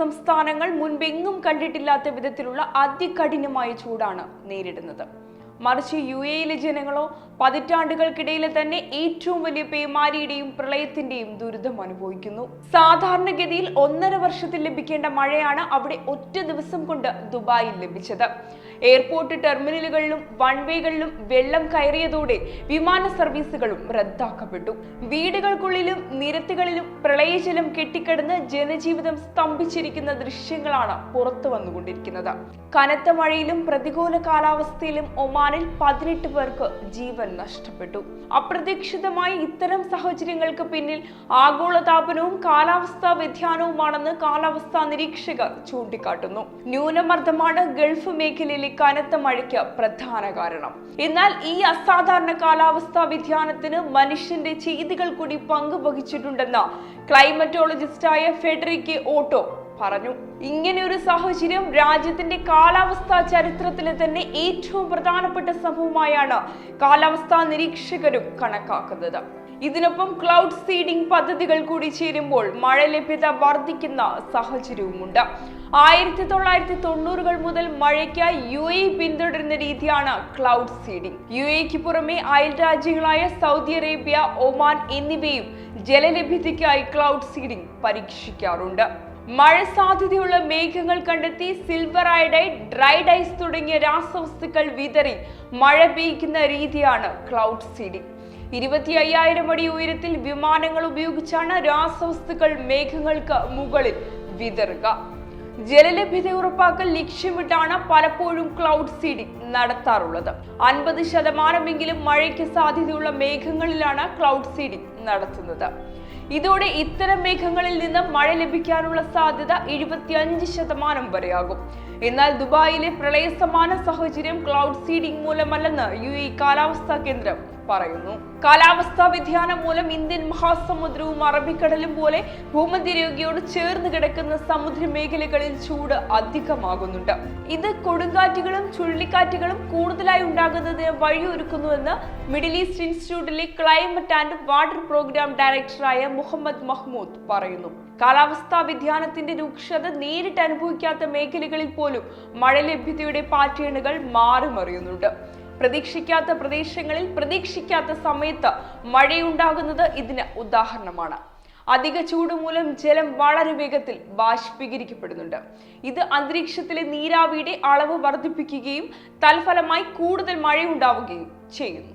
സംസ്ഥാനങ്ങൾ മുൻപെങ്ങും കണ്ടിട്ടില്ലാത്ത വിധത്തിലുള്ള അതികഠിനമായ ചൂടാണ് നേരിടുന്നത്. മറിച്ച് യു എയിലെ ജനങ്ങളോ പതിറ്റാണ്ടുകൾക്കിടയിലെ തന്നെ ഏറ്റവും വലിയ പേമാരിയുടെയും പ്രളയത്തിന്റെയും ദുരിതം അനുഭവിക്കുന്നു. സാധാരണഗതിയിൽ ഒന്നര വർഷത്തിൽ ലഭിക്കേണ്ട മഴയാണ് അവിടെ ഒറ്റ ദിവസം കൊണ്ട് ദുബായിൽ ലഭിച്ചത്. എയർപോർട്ട് ടെർമിനലുകളിലും വൺവേകളിലും വെള്ളം കയറിയതോടെ വിമാന സർവീസുകളും റദ്ദാക്കപ്പെട്ടു. വീടുകൾക്കുള്ളിലും നിരത്തുകളിലും പ്രളയജലം കെട്ടിക്കിടന്ന് ജനജീവിതം സ്തംഭിച്ചിരിക്കുന്ന ദൃശ്യങ്ങളാണ് പുറത്തു വന്നുകൊണ്ടിരിക്കുന്നത് കനത്ത മഴയിലും പ്രതികൂല കാലാവസ്ഥയിലും ഒമാനിൽ പതിനെട്ട് പേർക്ക് ജീവൻ നഷ്ടപ്പെട്ടു. അപ്രതീക്ഷിതമായി ഇത്തരം സാഹചര്യങ്ങൾക്ക് പിന്നിൽ ആഗോളതാപനവും കാലാവസ്ഥാ വ്യതിയാനവുമാണെന്ന് കാലാവസ്ഥാ നിരീക്ഷകർ ചൂണ്ടിക്കാട്ടുന്നു. ന്യൂനമർദ്ദമാണ് ഗൾഫ് മേഖലയിലെ കനത്ത മഴയ്ക്ക് പ്രധാന കാരണം. എന്നാൽ ഈ അസാധാരണ കാലാവസ്ഥാ വ്യതിയാനത്തിന് മനുഷ്യന്റെ ചെയ്തികൾ കൂടി പങ്കുവഹിച്ചിട്ടുണ്ടെന്ന് ക്ലൈമറ്റോളജിസ്റ്റായ ഫെഡറിക്ക് ഓട്ടോ പറഞ്ഞു. ഇങ്ങനെ ഒരു സാഹചര്യം രാജ്യത്തിന്റെ കാലാവസ്ഥാ ചരിത്രത്തിലെ തന്നെ ഏറ്റവും പ്രധാനപ്പെട്ട സംഭവമായാണ് കാലാവസ്ഥാ നിരീക്ഷകരും കണക്കാക്കുന്നത്. ഇതിനൊപ്പം ക്ലൗഡ് സീഡിംഗ് പദ്ധതികൾ കൂടി ചേരുമ്പോൾ മഴ ലഭ്യത വർദ്ധിക്കുന്ന സാഹചര്യവുമുണ്ട്. ആയിരത്തി തൊള്ളായിരത്തി തൊണ്ണൂറുകൾ മുതൽ മഴയ്ക്കായി യു എ പിന്തുടരുന്ന രീതിയാണ് ക്ലൗഡ് സീഡിംഗ് യു എക്ക് പുറമെ അയൽ രാജ്യങ്ങളായ സൗദി അറേബ്യ ഒമാൻ എന്നിവയും ജലലഭ്യതയ്ക്കായി ക്ലൗഡ് സീഡിംഗ് പരീക്ഷിക്കാറുണ്ട്. മഴ സാധ്യതയുള്ള മേഘങ്ങൾ കണ്ടെത്തി സിൽവർ അയഡൈഡ് ഡ്രൈഡ് ഐസ് തുടങ്ങിയ രാസവസ്തുക്കൾ വിതറി മഴ പെയ്ക്കുന്ന രീതിയാണ് ക്ലൗഡ് സീഡിംഗ് ഇരുപത്തി അയ്യായിരം അടി ഉയരത്തിൽ വിമാനങ്ങൾ ഉപയോഗിച്ചാണ് രാസവസ്തുക്കൾ മേഘങ്ങൾക്ക് മുകളിൽ വിതറുക. ജലലഭ്യത ഉറപ്പാക്കൽ ലക്ഷ്യമിട്ടാണ് പലപ്പോഴും ക്ലൗഡ് സീഡിംഗ് നടത്താറുള്ളത്. അൻപത് ശതമാനമെങ്കിലും മഴയ്ക്ക് സാധ്യതയുള്ള മേഘങ്ങളിലാണ് ക്ലൗഡ് സീഡിംഗ് നടത്തുന്നത്. ഇതോടെ ഇത്തരം മേഘങ്ങളിൽ നിന്ന് മഴ ലഭിക്കാനുള്ള സാധ്യത എഴുപത്തിയഞ്ച് ശതമാനം വരെയാകും. എന്നാൽ ദുബായിലെ പ്രളയസമാന സാഹചര്യം ക്ലൗഡ് സീഡിംഗ് മൂലമല്ലെന്ന് യു എ കാലാവസ്ഥാ കേന്ദ്രം പറയുന്നു. കാലാവസ്ഥാ വ്യതിയാനം മൂലം ഇന്ത്യൻ മഹാസമുദ്രവും അറബിക്കടലും പോലെ ഭൂമധ്യരേഖയോട് ചേർന്ന് കിടക്കുന്ന സമുദ്ര മേഖലകളിൽ ചൂട് അധികമാകുന്നുണ്ട്. ഇത് കൊടുങ്കാറ്റുകളും ചുഴലിക്കാറ്റുകളും കൂടുതലായി ഉണ്ടാകുന്നതിന് വഴിയൊരുക്കുന്നുവെന്ന് മിഡിൽ ഈസ്റ്റ് ഇൻസ്റ്റിറ്റ്യൂട്ടിലെ ക്ലൈമറ്റ് ആൻഡ് വാട്ടർ പ്രോഗ്രാം ഡയറക്ടറായ മുഹമ്മദ് മഹ്മൂദ് പറയുന്നു. കാലാവസ്ഥാ വ്യതിയാനത്തിന്റെ രൂക്ഷത നേരിട്ട് അനുഭവിക്കാത്ത മേഖലകളിൽ പോലും മഴ ലഭ്യതയുടെ പാറ്റേണുകൾ മാറി മറിയുന്നുണ്ട് പ്രതീക്ഷിക്കാത്ത പ്രദേശങ്ങളിൽ പ്രതീക്ഷിക്കാത്ത സമയത്ത് മഴയുണ്ടാകുന്നത് ഇതിന് ഉദാഹരണമാണ്. അധിക ചൂട് മൂലം ജലം വളരെ വേഗത്തിൽ ബാഷ്പീകരിക്കപ്പെടുന്നുണ്ട്. ഇത് അന്തരീക്ഷത്തിലെ നീരാവിയുടെ അളവ് വർദ്ധിപ്പിക്കുകയും തൽഫലമായി കൂടുതൽ മഴയുണ്ടാവുകയും ചെയ്യുന്നു